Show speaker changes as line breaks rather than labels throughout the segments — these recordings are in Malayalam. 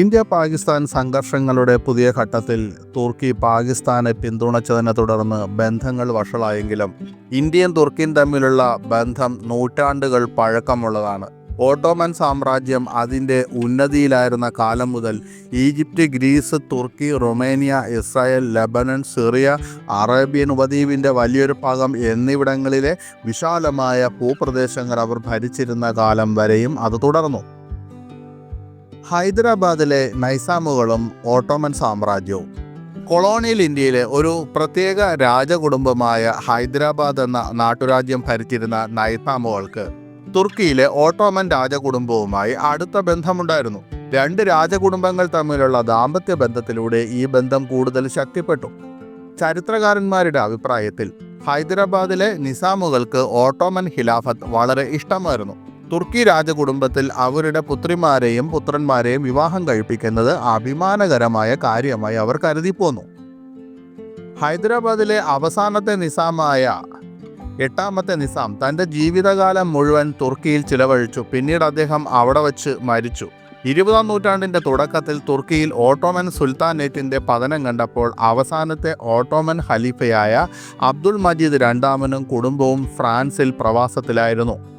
ഇന്ത്യ പാകിസ്ഥാൻ സംഘർഷങ്ങളുടെ പുതിയ ഘട്ടത്തിൽ തുർക്കി പാകിസ്ഥാനെ പിന്തുണച്ചതിനെ തുടർന്ന് ബന്ധങ്ങൾ വഷളായെങ്കിലും ഇന്ത്യയും തുർക്കിയും തമ്മിലുള്ള ബന്ധം നൂറ്റാണ്ടുകൾ പഴക്കമുള്ളതാണ്. ഓട്ടോമൻ സാമ്രാജ്യം അതിന്റെ ഉന്നതിയിലായിരുന്ന കാലം മുതൽ ഈജിപ്റ്റ് ഗ്രീസ് തുർക്കി Romania Israel Lebanon Syria Arabian ഉപദ്വീപിന്റെ വലിയൊരു ഭാഗം എന്നിവിടങ്ങളിലെ വിശാലമായ ഭൂപ്രദേശങ്ങൾ അവർ ഭരിച്ചിരുന്ന കാലം വരെയും അത് തുടർന്നു. ഹൈദരാബാദിലെ നൈസാമുകളും ഓട്ടോമൻ സാമ്രാജ്യവും. കൊളോണിയൽ ഇന്ത്യയിലെ ഒരു പ്രത്യേക രാജകുടുംബമായ ഹൈദരാബാദ് എന്ന നാട്ടുരാജ്യം ഭരിച്ചിരുന്ന നൈസാമുകൾക്ക് തുർക്കിയിലെ ഓട്ടോമൻ രാജകുടുംബവുമായി അടുത്ത ബന്ധമുണ്ടായിരുന്നു. രണ്ട് രാജകുടുംബങ്ങൾ തമ്മിലുള്ള ദാമ്പത്യ ബന്ധത്തിലൂടെ ഈ ബന്ധം കൂടുതൽ ശക്തിപ്പെട്ടു. ചരിത്രകാരന്മാരുടെ അഭിപ്രായത്തിൽ ഹൈദരാബാദിലെ നിസാമുകൾക്ക് ഓട്ടോമൻ ഖിലാഫത്ത് വളരെ ഇഷ്ടമായിരുന്നു. തുർക്കി രാജകുടുംബത്തിൽ അവരുടെ പുത്രിമാരെയും പുത്രന്മാരെയും വിവാഹം കഴിപ്പിക്കുന്നത് അഭിമാനകരമായ കാര്യമായി അവർ കരുതിപ്പോന്നു ഹൈദരാബാദിലെ അവസാനത്തെ നിസാമായ എട്ടാമത്തെ നിസാം തന്റെ ജീവിതകാലം മുഴുവൻ തുർക്കിയിൽ ചിലവഴിച്ചു. പിന്നീട് അദ്ദേഹം അവിടെ വച്ച് മരിച്ചു. ഇരുപതാം നൂറ്റാണ്ടിന്റെ തുടക്കത്തിൽ തുർക്കിയിൽ ഓട്ടോമൻ സുൽത്താനേറ്റിന്റെ പതനം കണ്ടപ്പോൾ അവസാനത്തെ ഓട്ടോമൻ ഖലീഫയായ അബ്ദുൾ മജീദ് രണ്ടാമനും കുടുംബവും ഫ്രാൻസിൽ പ്രവാസത്തിലായിരുന്നു.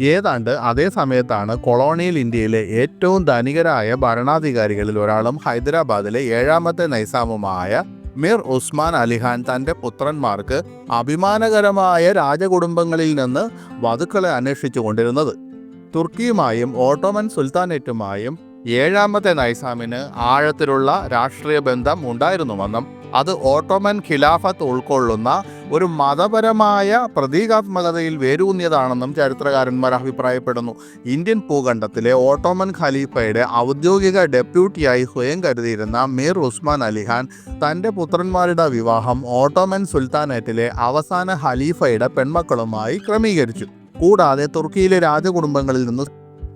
ഏതാണ്ട് അതേ സമയത്താണ് കൊളോണിയൽ ഇന്ത്യയിലെ ഏറ്റവും ധനികരായ ഭരണാധികാരികളിൽ ഒരാളും ഹൈദരാബാദിലെ ഏഴാമത്തെ നൈസാമുമായ മിർ ഉസ്മാൻ അലിഖാൻ തന്റെ പുത്രന്മാർക്ക് അഭിമാനകരമായ രാജകുടുംബങ്ങളിൽ നിന്ന് വധുക്കളെ അന്വേഷിച്ചു കൊണ്ടിരുന്നത്. തുർക്കിയുമായും ഓട്ടോമൻ സുൽത്താനേറ്റുമായും ഏഴാമത്തെ നൈസാമിന് ആഴത്തിലുള്ള രാഷ്ട്രീയ ബന്ധം ഉണ്ടായിരുന്നുവെന്നും അത് ഓട്ടോമൻ ഖിലാഫത്ത് ഉൾക്കൊള്ളുന്ന ഒരു മതപരമായ പ്രതീകാത്മകതയിൽ വേരൂന്നിയതാണെന്നും ചരിത്രകാരന്മാർ അഭിപ്രായപ്പെടുന്നു. ഇന്ത്യൻ ഭൂഖണ്ഡത്തിലെ ഓട്ടോമൻ ഖലീഫയുടെ ഔദ്യോഗിക ഡെപ്യൂട്ടിയായി സ്വയം കരുതിയിരുന്ന മീർ ഉസ്മാൻ അലിഖാൻ തന്റെ പുത്രന്മാരുടെ വിവാഹം ഓട്ടോമൻ സുൽത്താനേറ്റിലെ അവസാന ഖലീഫയുടെ പെൺമക്കളുമായി ക്രമീകരിച്ചു. കൂടാതെ തുർക്കിയിലെ രാജകുടുംബങ്ങളിൽ നിന്ന്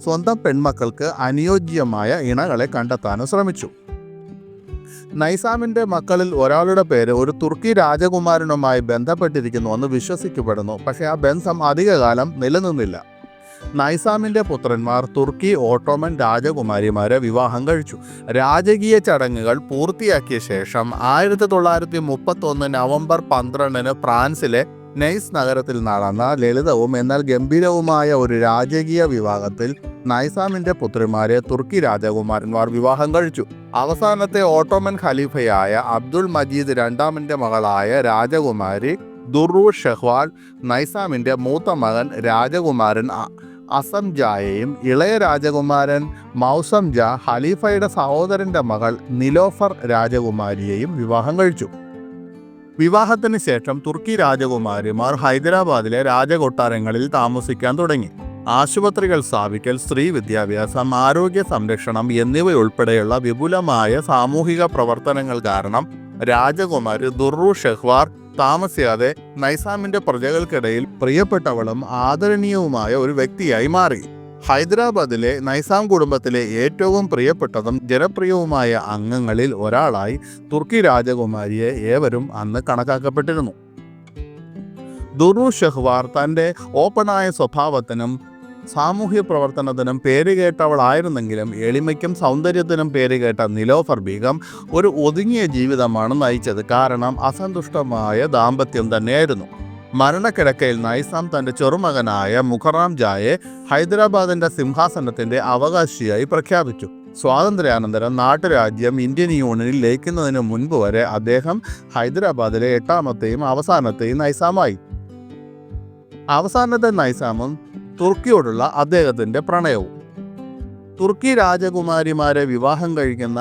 സ്വന്തം പെൺമക്കൾക്ക് അനുയോജ്യമായ ഇണകളെ കണ്ടെത്താനും ശ്രമിച്ചു. നൈസാമിന്റെ മക്കളിൽ ഒരാളുടെ പേര് ഒരു തുർക്കി രാജകുമാരനുമായി ബന്ധപ്പെട്ടിരിക്കുന്നുവെന്ന് വിശ്വസിക്കപ്പെടുന്നു. പക്ഷേ ആ ബന്ധം അധികകാലം നിലനിന്നില്ല. നൈസാമിന്റെ പുത്രന്മാർ തുർക്കി ഓട്ടോമൻ രാജകുമാരിമാരെ വിവാഹം കഴിച്ചു. രാജകീയ ചടങ്ങുകൾ പൂർത്തിയാക്കിയ ശേഷം ആയിരത്തി തൊള്ളായിരത്തി മുപ്പത്തൊന്ന് നവംബർ പന്ത്രണ്ടിന് ഫ്രാൻസിലെ നെയ്സ് നഗരത്തിൽ നടന്ന ലളിതവും എന്നാൽ ഗംഭീരവുമായ ഒരു രാജകീയ വിവാഹത്തിൽ നൈസാമിന്റെ പുത്രിമാരെ തുർക്കി രാജകുമാരന്മാർ വിവാഹം കഴിച്ചു. അവസാനത്തെ ഓട്ടോമൻ ഖലീഫയായ അബ്ദുൾ മജീദ് രണ്ടാമന്റെ മകളായ രാജകുമാരി ദുർറു ഷെഹ്വാൽ നൈസാമിന്റെ മൂത്ത മകൻ രാജകുമാരൻ അസം ജായെയും ഇളയ രാജകുമാരൻ മൗസം ജാ ഖലീഫയുടെ സഹോദരന്റെ മകൾ നിലോഫർ രാജകുമാരിയെയും വിവാഹം കഴിച്ചു. വിവാഹത്തിന് ശേഷം തുർക്കി രാജകുമാരിമാർ ഹൈദരാബാദിലെ രാജകൊട്ടാരങ്ങളിൽ താമസിക്കാൻ തുടങ്ങി. ആശുപത്രികൾ സ്ഥാപിക്കൽ സ്ത്രീ വിദ്യാഭ്യാസം ആരോഗ്യ സംരക്ഷണം എന്നിവയുൾപ്പെടെയുള്ള വിപുലമായ സാമൂഹിക പ്രവർത്തനങ്ങൾ കാരണം രാജകുമാരി ദുർറു ഷെഹ്വാർ താമസിയാതെ നൈസാമിന്റെ പ്രജകൾക്കിടയിൽ പ്രിയപ്പെട്ടവളും ആദരണീയവുമായ ഒരു വ്യക്തിയായി മാറി. ഹൈദരാബാദിലെ നൈസാം കുടുംബത്തിലെ ഏറ്റവും പ്രിയപ്പെട്ടതും ജനപ്രിയവുമായ അംഗങ്ങളിൽ ഒരാളായി തുർക്കി രാജകുമാരിയെ ഏവരും അന്ന് കണക്കാക്കപ്പെട്ടിരുന്നു. ദുർറു ഷെഹ്വാർ തന്റെ ഓപ്പണായ സ്വഭാവത്തിനും സാമൂഹ്യ പ്രവർത്തനത്തിനും പേരുകേട്ടവളായിരുന്നെങ്കിലും എളിമയ്ക്കും സൗന്ദര്യത്തിനും പേരുകേട്ട നിലോഫർ ബീഗം ഒരു ഒതുങ്ങിയ ജീവിതമാണ് നയിച്ചത്. കാരണം അസന്തുഷ്ടമായ ദാമ്പത്യം തന്നെയായിരുന്നു. മരണക്കിടക്കയിൽ നൈസാം തന്റെ ചെറുമകനായ മുഖറാം ജായെ ഹൈദരാബാദിന്റെ സിംഹാസനത്തിന്റെ അവകാശിയായി പ്രഖ്യാപിച്ചു. സ്വാതന്ത്ര്യാനന്തരം നാട്ടുരാജ്യം ഇന്ത്യൻ യൂണിയനിൽ ലയിക്കുന്നതിന് മുൻപ് വരെ അദ്ദേഹം ഹൈദരാബാദിലെ എട്ടാമത്തെയും അവസാനത്തെയും നൈസാമായി. അവസാനത്തെ നൈസാമും തുർക്കിയോടുള്ള അദ്ദേഹത്തിന്റെ പ്രണയവും. തുർക്കി രാജകുമാരിമാരെ വിവാഹം കഴിക്കുന്ന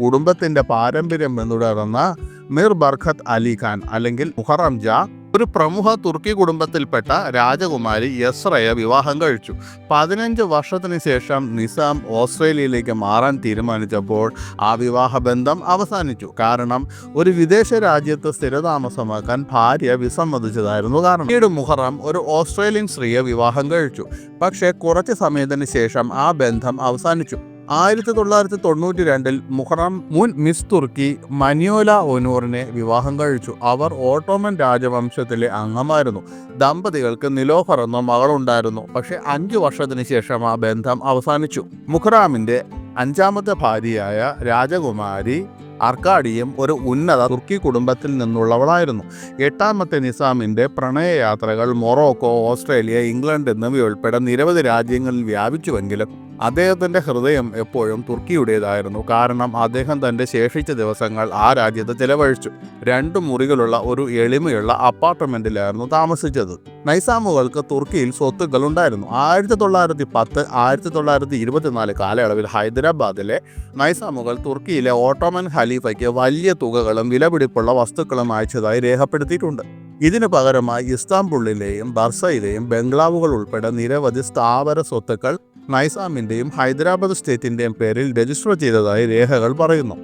കുടുംബത്തിന്റെ പാരമ്പര്യം പിന്തുടർന്ന മിർ ബർഖത്ത് അലി ഖാൻ അല്ലെങ്കിൽ മുഹറം ജാ ഒരു പ്രമുഖ തുർക്കി കുടുംബത്തിൽപ്പെട്ട രാജകുമാരി യസ്രയെ വിവാഹം കഴിച്ചു. പതിനഞ്ച് വർഷത്തിന് ശേഷം നിസാം ഓസ്ട്രേലിയയിലേക്ക് മാറാൻ തീരുമാനിച്ചപ്പോൾ ആ വിവാഹ ബന്ധം അവസാനിച്ചു. കാരണം ഒരു വിദേശ രാജ്യത്ത് സ്ഥിരതാമസമാക്കാൻ ഭാര്യ വിസമ്മതിച്ചതായിരുന്നു കാരണം. പിന്നീട് മുഹറം ഒരു ഓസ്ട്രേലിയൻ സ്ത്രീയെ വിവാഹം കഴിച്ചു. പക്ഷേ കുറച്ച് സമയത്തിന് ശേഷം ആ ബന്ധം അവസാനിച്ചു. ആയിരത്തി തൊള്ളായിരത്തി തൊണ്ണൂറ്റി രണ്ടിൽ മുഹറം മുൻ മിസ് തുർക്കി മനിയോല ഒനൂറിനെ വിവാഹം കഴിച്ചു. അവർ ഓട്ടോമൻ രാജവംശത്തിലെ അംഗമായിരുന്നു. ദമ്പതികൾക്ക് നിലോഫർ എന്ന മകളുണ്ടായിരുന്നു. പക്ഷേ അഞ്ചു വർഷത്തിന് ശേഷം ആ ബന്ധം അവസാനിച്ചു. മുഹറാമിന്റെ അഞ്ചാമത്തെ ഭാര്യയായ രാജകുമാരി അർക്കാഡിയും ഒരു ഉന്നത തുർക്കി കുടുംബത്തിൽ നിന്നുള്ളവളായിരുന്നു. എട്ടാമത്തെ നിസാമിന്റെ പ്രണയയാത്രകൾ മൊറോക്കോ ഓസ്ട്രേലിയ ഇംഗ്ലണ്ട് എന്നിവയുൾപ്പെടെ നിരവധി രാജ്യങ്ങളിൽ വ്യാപിച്ചുവെങ്കിലും അദ്ദേഹത്തിന്റെ ഹൃദയം എപ്പോഴും തുർക്കിയുടേതായിരുന്നു. കാരണം അദ്ദേഹം തന്റെ ശേഷിച്ച ദിവസങ്ങൾ ആ രാജ്യത്ത് ചിലവഴിച്ചു. രണ്ട് മുറികളുള്ള ഒരു എളിമയുള്ള അപ്പാർട്ട്മെന്റിലായിരുന്നു താമസിച്ചത്. നൈസാമുകൾക്ക് തുർക്കിയിൽ സ്വത്തുക്കൾ ഉണ്ടായിരുന്നു. ആയിരത്തി തൊള്ളായിരത്തി പത്ത് ആയിരത്തി തൊള്ളായിരത്തി ഇരുപത്തിനാല് കാലയളവിൽ ഹൈദരാബാദിലെ നൈസാമുകൾ തുർക്കിയിലെ ഓട്ടോമൻ ഖലീഫയ്ക്ക് വലിയ തുകകളും വിലപിടിപ്പുള്ള വസ്തുക്കളും അയച്ചതായി രേഖപ്പെടുത്തിയിട്ടുണ്ട്. ഇതിനു പകരമായി ഇസ്താംബുളിലെയും ബർസയിലെയും ബംഗ്ലാവുകൾ ഉൾപ്പെടെ നിരവധി സ്ഥാവര സ്വത്തുക്കൾ നൈസാമിന്റെയും ഹൈദരാബാദ് സ്റ്റേറ്റിന്റെയും പേരിൽ രജിസ്റ്റർ ചെയ്തതായി രേഖകൾ പറയുന്നു.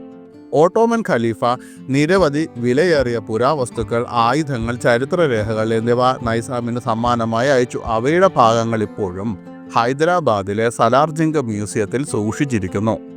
ഓട്ടോമൻ ഖലീഫ നിരവധി വിലയേറിയ പുരാവസ്തുക്കൾ ആയുധങ്ങൾ ചരിത്രരേഖകൾ എന്നിവ നൈസാമിന് സമ്മാനമായി അയച്ചു. അവയുടെ ഭാഗങ്ങൾ ഇപ്പോഴും ഹൈദരാബാദിലെ സലാർജിംഗ് മ്യൂസിയത്തിൽ സൂക്ഷിച്ചിരിക്കുന്നു.